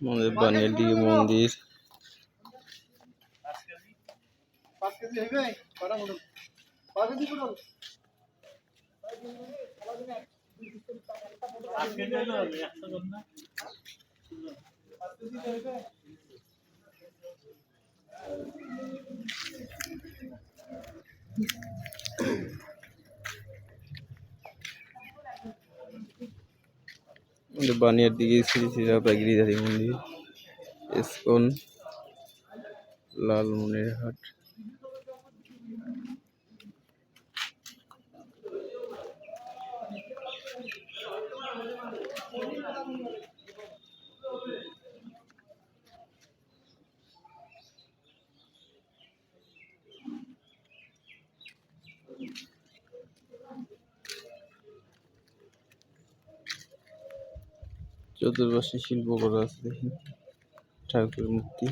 আমাদের বানিয়াডি মন্দির। আজকে আমাদের দিকে শ্রী শ্রী রাধা গিরিধারী মন্দির। ইস্কন লালমনির চতুর্পাশে শিল্প করা আছে দেখেন ঠাকুরের মূর্তি।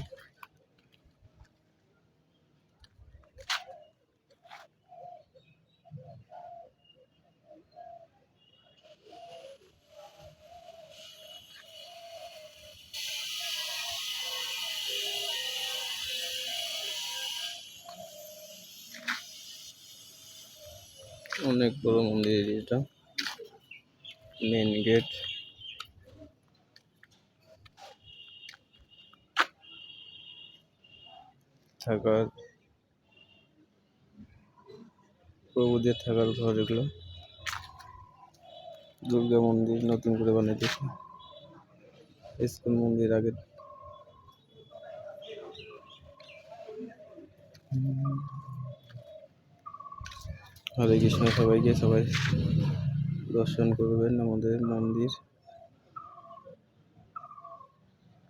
অনেক বড় মন্দির এটা। মেন গেট থাকার প্রভুদের থাকার ঘর এগুলো। দুর্গা মন্দির নতুন করে বানাইতেছে ইস্কন মন্দির আগে। হরে কৃষ্ণ সবাইকে সবাই দর্শন করবেন আমাদের মন